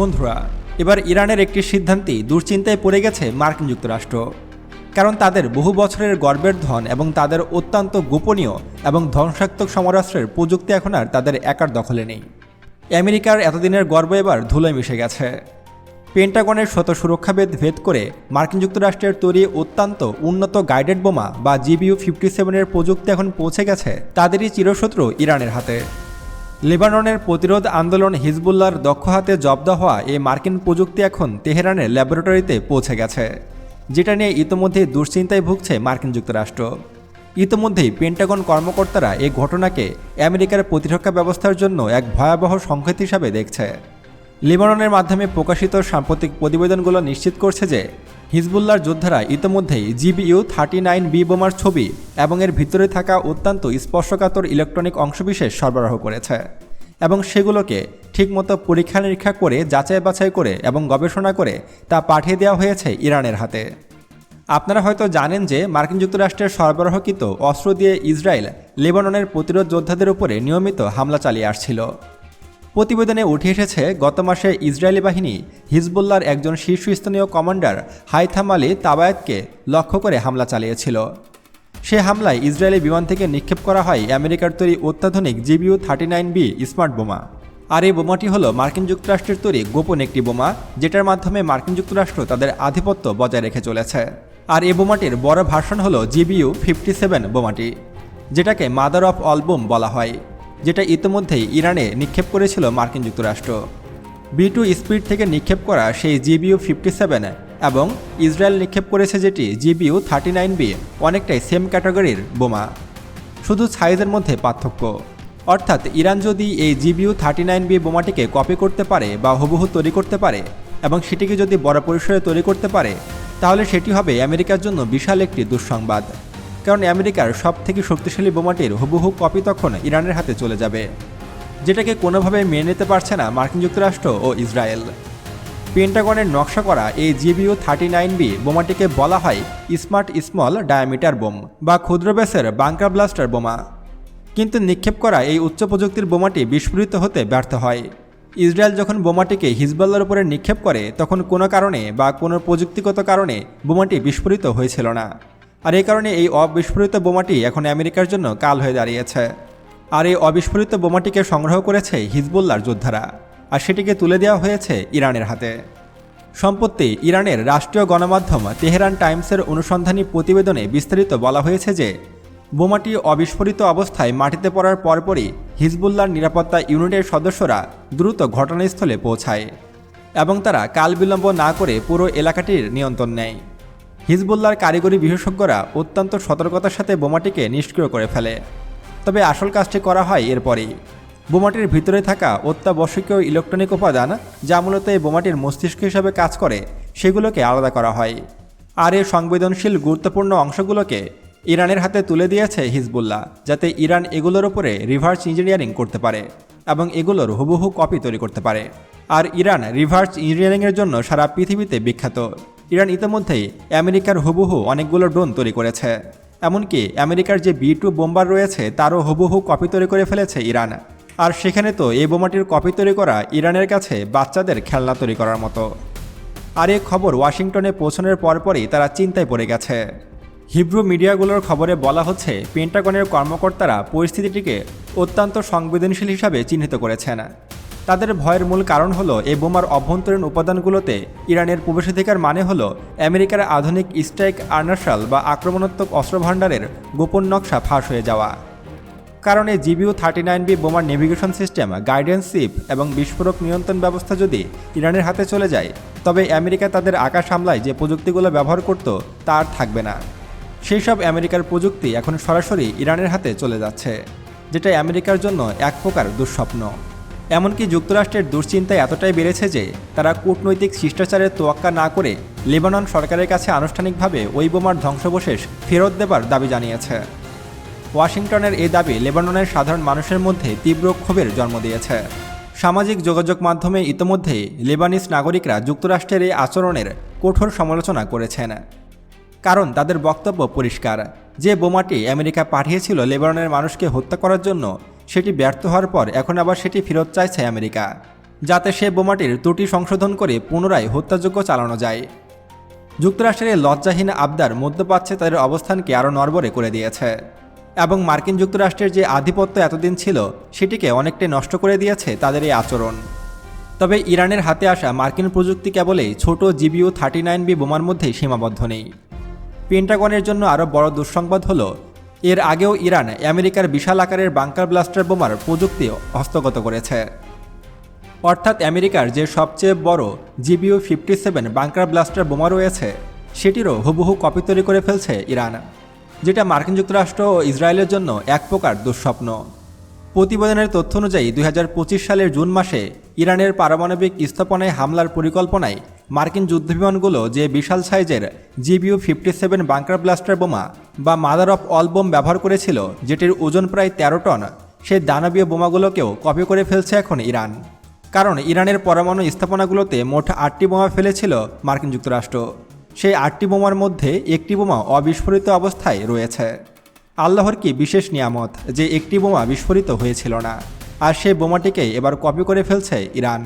বন্ধুরা, এবার ইরানের একটি সিদ্ধান্তেই দুশ্চিন্তায় পড়ে গেছে মার্কিন যুক্তরাষ্ট্র। কারণ তাদের বহু বছরের গর্বের ধন এবং তাদের অত্যন্ত গোপনীয় এবং ধ্বংসাত্মক সমরাস্ত্রের প্রযুক্তি এখন আর তাদের একার দখলে নেই। আমেরিকার এতদিনের গর্ব এবার ধুলোয় মিশে গেছে। পেন্টাগনের শত সুরক্ষাবেদ ভেদ করে মার্কিন যুক্তরাষ্ট্রের তৈরি অত্যন্ত উন্নত গাইডেড বোমা বা জিবিইউ ফিফটি সেভেনের প্রযুক্তি এখন পৌঁছে গেছে তাদেরই চিরশত্রু ইরানের হাতে। লেবাননের প্রতিরোধ আন্দোলন হিজবুল্লার দক্ষ হাতে জব্দ হওয়া এই মার্কিন প্রযুক্তি এখন তেহরানের ল্যাবরেটরিতে পৌঁছে গেছে, যেটা নিয়ে ইতোমধ্যেই দুশ্চিন্তায় ভুগছে মার্কিন যুক্তরাষ্ট্র। ইতোমধ্যেই পেন্টাগন কর্মকর্তারা এই ঘটনাকে আমেরিকার প্রতিরক্ষা ব্যবস্থার জন্য এক ভয়াবহ সংকেত হিসাবে দেখছে। লেবাননের মাধ্যমে প্রকাশিত সাম্প্রতিক প্রতিবেদনগুলো নিশ্চিত করছে যে হিজবুল্লার যোদ্ধারা ইতোমধ্যেই জিবিইউ থার্টি নাইন বি বোমার ছবি এবং এর ভিতরে থাকা অত্যন্ত স্পর্শকাতর ইলেকট্রনিক অংশবিশেষ সরবরাহ করেছে এবং সেগুলোকে ঠিকমতো পরীক্ষা নিরীক্ষা করে যাচাই বাছাই করে এবং গবেষণা করে তা পাঠিয়ে দেওয়া হয়েছে ইরানের হাতে। আপনারা হয়তো জানেন যে মার্কিন যুক্তরাষ্ট্রের সরবরাহকৃত অস্ত্র দিয়ে ইসরায়েল, লেবাননের প্রতিরোধ যোদ্ধাদের উপরে নিয়মিত হামলা চালিয়ে আসছিল। প্রতিবেদনে উঠে এসেছে, গত মাসে ইসরায়েলি বাহিনী হিজবুল্লার একজন শীর্ষস্থানীয় কমান্ডার হাইথাম আলী তাবায়েতকে লক্ষ্য করে হামলা চালিয়েছিল। সে হামলায় ইসরায়েলি বিমান থেকে নিক্ষেপ করা হয় আমেরিকার তৈরি অত্যাধুনিক GBU thirty nine B smart বোমা। আর এই বোমাটি হলো মার্কিন যুক্তরাষ্ট্রের তৈরি গোপন একটি বোমা, যেটার মাধ্যমে মার্কিন যুক্তরাষ্ট্র তাদের আধিপত্য বজায় রেখে চলেছে। আর এই বোমাটির বড় ভার্সন হলো জিবিইউ ফিফটি সেভেন বোমাটি, যেটাকে মাদার অফ অল বোম বলা হয়। যেটা ইতিমধ্যেই ইরানে নিক্ষেপ করেছিল মার্কিন যুক্তরাষ্ট্র। বি টু স্পিড থেকে নিক্ষেপ করা সেই জিবিইউ ফিফটি সেভেন এবং ইসরায়েল নিক্ষেপ করেছে যেটি জিবিইউ থার্টি নাইন বি অনেকটাই সেম ক্যাটাগরির বোমা। শুধু সাইজের মধ্যে পার্থক্য। অর্থাৎ ইরান যদি এই জিবিইউ থার্টি নাইন বি বোমাটিকে কপি করতে পারে বা হুবহু তৈরি করতে পারে এবং সেটিকে যদি বড় পরিসরে তৈরি করতে পারে, তাহলে সেটি হবে আমেরিকার জন্য বিশাল একটি দুঃসংবাদ। কারণ আমেরিকার সব থেকে শক্তিশালী বোমাটির হুবহু কপি তখন ইরানের হাতে চলে যাবে, যেটাকে কোনোভাবে মেনে নিতে পারছে না মার্কিন যুক্তরাষ্ট্র ও ইসরায়েল। পেন্টাগনের নকশা করা এই জিবিইউ থার্টি নাইন বি বোমাটিকে বলা হয় স্মার্ট স্মল ডায়ামিটার বোম বা ক্ষুদ্র ব্যাসের বাংকার ব্লাস্টার বোমা। কিন্তু নিক্ষেপ করা এই উচ্চ প্রযুক্তির বোমাটি বিস্ফোরিত হতে ব্যর্থ হয়। ইসরায়েল যখন বোমাটিকে হিজবুল্লার উপরে নিক্ষেপ করে, তখন কোনো কারণে বা কোনো প্রযুক্তিগত কারণে বোমাটি বিস্ফোরিত হয়েছিল না। আর এই কারণে এই অবিস্ফোরিত বোমাটি এখন আমেরিকার জন্য কাল হয়ে দাঁড়িয়েছে। আর এই অবিস্ফোরিত বোমাটিকে সংগ্রহ করেছে হিজবুল্লার যোদ্ধারা, আর সেটিকে তুলে দেওয়া হয়েছে ইরানের হাতে। সম্প্রতি ইরানের রাষ্ট্রীয় গণমাধ্যম তেহরান টাইমসের অনুসন্ধানী প্রতিবেদনে বিস্তারিত বলা হয়েছে যে, বোমাটি অবিস্ফোরিত অবস্থায় মাটিতে পড়ার পরপরই হিজবুল্লার নিরাপত্তা ইউনিটের সদস্যরা দ্রুত ঘটনাস্থলে পৌঁছায় এবং তারা কাল বিলম্ব না করে পুরো এলাকাটির নিয়ন্ত্রণ নেয়। হিজবুল্লার কারিগরি বিশেষজ্ঞরা অত্যন্ত সতর্কতার সাথে বোমাটিকে নিষ্ক্রিয় করে ফেলে। তবে আসল কাজটি করা হয় এরপরেই। বোমাটির ভিতরে থাকা অত্যাবশ্যকীয় ইলেকট্রনিক উপাদান, যা মূলত এই বোমাটির মস্তিষ্ক হিসাবে কাজ করে, সেগুলোকে আলাদা করা হয়। আর এই সংবেদনশীল গুরুত্বপূর্ণ অংশগুলোকে ইরানের হাতে তুলে দিয়েছে হিজবুল্লাহ, যাতে ইরান এগুলোর উপরে রিভার্স ইঞ্জিনিয়ারিং করতে পারে এবং এগুলোর হুবহু কপি তৈরি করতে পারে। আর ইরান রিভার্স ইঞ্জিনিয়ারিংয়ের জন্য সারা পৃথিবীতে বিখ্যাত। ইরান ইতিমধ্যেই আমেরিকার হুবহু অনেকগুলো ড্রোন তৈরি করেছে। এমনকি আমেরিকার যে বি টু বোম্বার রয়েছে, তারও হুবহু কপি তৈরি করে ফেলেছে ইরান। আর সেখানে তো এই বোমাটির কপি তৈরি করা ইরানের কাছে বাচ্চাদের খেলনা তৈরি করার মতো। আর এই খবর ওয়াশিংটনে পৌঁছানোর পরপরই তারা চিন্তায় পড়ে গেছে। হিব্রু মিডিয়াগুলোর খবরে বলা হচ্ছে, পেন্টাগনের কর্মকর্তারা পরিস্থিতিটিকে অত্যন্ত সংবেদনশীল হিসাবে চিহ্নিত করেছেন। তাদের ভয়ের মূল কারণ হলো এই বোমার অভ্যন্তরীণ উপাদানগুলোতে ইরানের প্রবেশাধিকার মানে হলো আমেরিকার আধুনিক স্ট্রাইক আর্নাশাল বা আক্রমণাত্মক অস্ত্রভাণ্ডারের গোপন নকশা ফাঁস হয়ে যাওয়া। কারণ এই জিবিউ থার্টি নাইন বি বোমার নেভিগেশন সিস্টেম, গাইডেন্স শিপ এবং বিস্ফোরক নিয়ন্ত্রণ ব্যবস্থা যদি ইরানের হাতে চলে যায়, তবে আমেরিকা তাদের আকাশ হামলায় যে প্রযুক্তিগুলো ব্যবহার করত তা আর থাকবে না। সেই সব আমেরিকার প্রযুক্তি এখন সরাসরি ইরানের হাতে চলে যাচ্ছে যেটা আমেরিকার জন্য এক প্রকার দুঃস্বপ্ন। এমনকি যুক্তরাষ্ট্রের দুশ্চিন্তায় এতটাই বেড়েছে যে তারা কূটনৈতিক শিষ্টাচারের তোয়াক্কা না করে লেবানন সরকারের কাছে আনুষ্ঠানিকভাবে ওই বোমার ধ্বংসবশেষ ফেরত দেবার দাবি জানিয়েছে। ওয়াশিংটনের এই দাবি লেবাননের সাধারণ মানুষের মধ্যে তীব্র ক্ষোভের জন্ম দিয়েছে। সামাজিক যোগাযোগ মাধ্যমে ইতোমধ্যেই লেবানিস নাগরিকরা যুক্তরাষ্ট্রের এই আচরণের কঠোর সমালোচনা করেছেন। কারণ তাদের বক্তব্য পরিষ্কার, যে বোমাটি আমেরিকা পাঠিয়েছিল লেবাননের মানুষকে হত্যা করার জন্য সেটি ব্যর্থ হওয়ার পর এখন আবার সেটি ফেরত চাইছে আমেরিকা, যাতে সে বোমাটির ত্রুটি সংশোধন করে পুনরায় হত্যাযোগ্য চালানো যায়। যুক্তরাষ্ট্রের লজ্জাহীন আবদার মধ্যপ্রাচ্যে তাদের অবস্থানকে আরও নড়বড়ে করে দিয়েছে এবং মার্কিন যুক্তরাষ্ট্রের যে আধিপত্য এতদিন ছিল, সেটিকে অনেকটাই নষ্ট করে দিয়েছে তাদের এই আচরণ। তবে ইরানের হাতে আসা মার্কিন প্রযুক্তি কেবলেই ছোট জিবিউ থার্টি নাইন বি বোমার মধ্যেই সীমাবদ্ধ নেই। পেন্টাগনের জন্য আরও বড় দুঃসংবাদ হলো এর আগেও ইরান আমেরিকার বিশাল আকারের বাংকার ব্লাস্টার বোমার প্রযুক্তি হস্তগত করেছে। অর্থাৎ আমেরিকার যে সবচেয়ে বড় GBU fifty seven bunker blaster বোমা রয়েছে, সেটিরও হুবহু কপি তৈরি করে ফেলছে ইরান, যেটা মার্কিন যুক্তরাষ্ট্র ও ইসরায়েলের জন্য এক প্রকার দুঃস্বপ্ন। প্রতিবেদনের তথ্য অনুযায়ী দু হাজার পঁচিশ সালের জুন মাসে ইরানের পারমাণবিক স্থাপনায় হামলার পরিকল্পনায় মার্কিন যুদ্ধবিমানগুলো যে বিশাল সাইজের GBU fifty seven bunker blaster বোমা বা মাদার অফ অল বোম ব্যবহার করেছিল, যেটির ওজন প্রায় তেরো টন সেই দানবীয় বোমাগুলোকেও কপি করে ফেলছে এখন ইরান। কারণ ইরানের পরমাণু স্থাপনাগুলোতে মোট আটটি বোমা ফেলেছিল মার্কিন যুক্তরাষ্ট্র। সেই আটটি বোমার মধ্যে একটি বোমা অবিস্ফোরিত অবস্থায় রয়েছে। আল্লাহর কি বিশেষ নিয়ামত যে একটি বোমা বিস্ফোরিত হয়েছিল না? আর সেই বোমাটিকে এবার কপি করে ফেলছে ইরান।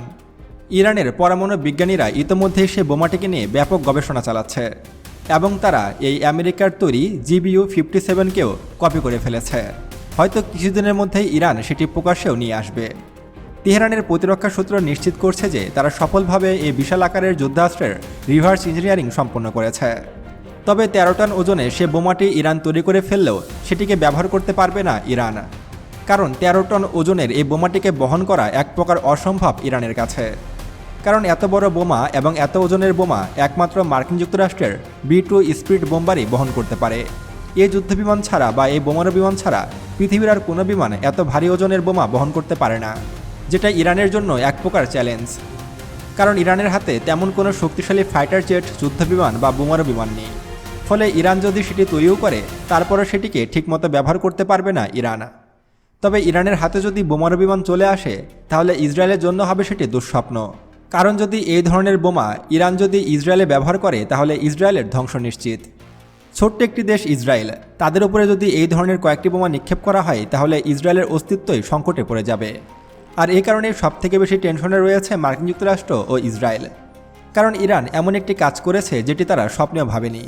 ইরানের পরমাণু বিজ্ঞানীরা ইতোমধ্যেই সে বোমাটিকে নিয়ে ব্যাপক গবেষণা চালাচ্ছে এবং তারা এই আমেরিকার তৈরি জিবিইউ ফিফটি সেভেনকেও কপি করে ফেলেছে। হয়তো কিছুদিনের মধ্যেই ইরান সেটি প্রকাশ্যেও নিয়ে আসবে। তেহরানের প্রতিরক্ষা সূত্র নিশ্চিত করছে যে তারা সফলভাবে এই বিশাল আকারের যুদ্ধাস্ত্রের রিভার্স ইঞ্জিনিয়ারিং সম্পন্ন করেছে। তবে তেরো টন ওজনে সে বোমাটি ইরান তৈরি করে ফেললেও সেটিকে ব্যবহার করতে পারবে না ইরান। কারণ তেরো টন ওজনের এই বোমাটিকে বহন করা এক প্রকার অসম্ভব ইরানের কাছে। কারণ এত বড় বোমা এবং এত ওজনের বোমা একমাত্র মার্কিন যুক্তরাষ্ট্রের বি টু স্পিড বোম্বারই বহন করতে পারে। এই যুদ্ধবিমান ছাড়া বা এই বোমারু বিমান ছাড়া পৃথিবীর আর কোনো বিমান এত ভারী ওজনের বোমা বহন করতে পারে না, যেটা ইরানের জন্য এক প্রকার চ্যালেঞ্জ। কারণ ইরানের হাতে তেমন কোনো শক্তিশালী ফাইটার জেট, যুদ্ধবিমান বা বোমারু বিমান নেই। ফলে ইরান যদি সেটি তৈরিও করে, তারপরও সেটিকে ঠিকমতো ব্যবহার করতে পারবে না ইরান। তবে ইরানের হাতে যদি বোমারু বিমান চলে আসে, তাহলে ইসরায়েলের জন্য হবে সেটি দুঃস্বপ্ন। কারণ যদি এই ধরনের বোমা ইরান যদি ইসরায়েলে ব্যবহার করে, তাহলে ইসরায়েলের ধ্বংস নিশ্চিত। ছোট্ট একটি দেশ ইসরায়েল, তাদের উপরে যদি এই ধরনের কয়েকটি বোমা নিক্ষেপ করা হয়, তাহলে ইসরায়েলের অস্তিত্বই সংকটে পড়ে যাবে। আর এই কারণে সবথেকে বেশি টেনশনে রয়েছে মার্কিন যুক্তরাষ্ট্র ও ইসরায়েল। কারণ ইরান এমন একটি কাজ করেছে যেটি তারা স্বপ্নেও ভাবেনি।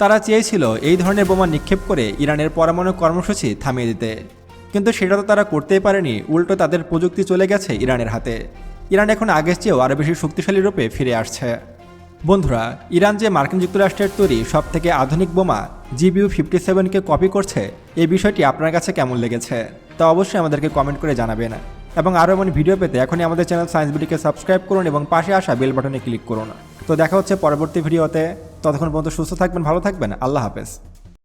তারা চেয়েছিল এই ধরনের বোমা নিক্ষেপ করে ইরানের পরমাণু কর্মসূচি থামিয়ে দিতে। কিন্তু সেটা তো তারা করতেই পারেনি, উল্টো তাদের প্রযুক্তি চলে গেছে ইরানের হাতে। ইরান এখন আগের চেয়েও আরও বেশি শক্তিশালী রূপে ফিরে আসছে। বন্ধুরা, ইরান যে মার্কিন যুক্তরাষ্ট্রের তৈরি সব থেকে আধুনিক বোমা জিবিউ ফিফটি সেভেনকে কপি করছে, এই বিষয়টি আপনার কাছে কেমন লেগেছে? তা অবশ্যই আমাদেরকে কমেন্ট করে জানাবেন। এবং আরও এমন ভিডিও পেতে এখনই আমাদের চ্যানেল সায়েন্স বিডিকে সাবস্ক্রাইব করুন এবং পাশে আসা বেল বাটনে ক্লিক করুন। তো দেখা হচ্ছে পরবর্তী ভিডিওতে ততক্ষণ পর্যন্ত সুস্থ থাকবেন, ভালো থাকবেন। আল্লাহ হাফেজ।